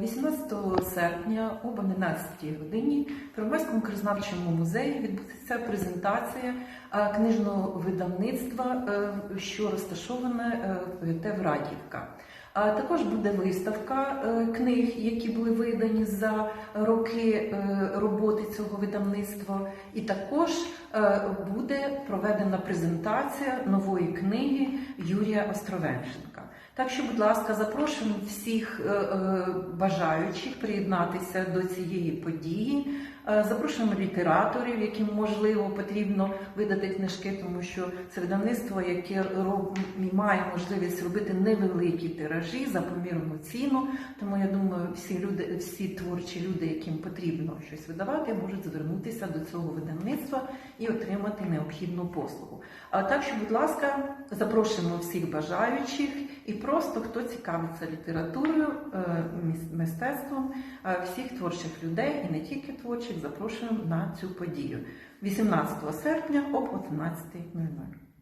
18 серпня об 11 годині в Первомайському краєзнавчому музеї відбудеться презентація е, книжного видавництва, е, що розташоване е, в ТЕВ Радівка. А також буде виставка книг, які були видані за роки роботи цього видавництва, і також буде проведена презентація нової книги Юрія Островенченка. Так що, будь ласка, запрошуємо всіх е, е, бажаючих приєднатися до цієї події. Е, Запрошуємо літераторів, яким можливо потрібно видати книжки, тому що це видавництво, яке має можливість робити невеликі тиражі за помірну ціну. Тому я думаю, всі люди, всі творчі люди, яким потрібно щось видавати, можуть звернутися до цього видавництва і отримати необхідну послугу. Так що, будь ласка, запрошуємо всіх бажаючих і просто хто цікавиться літературою, е, мистецтвом, е, всіх творчих людей і не тільки творчих, запрошуємо на цю подію 18 серпня об 11.00.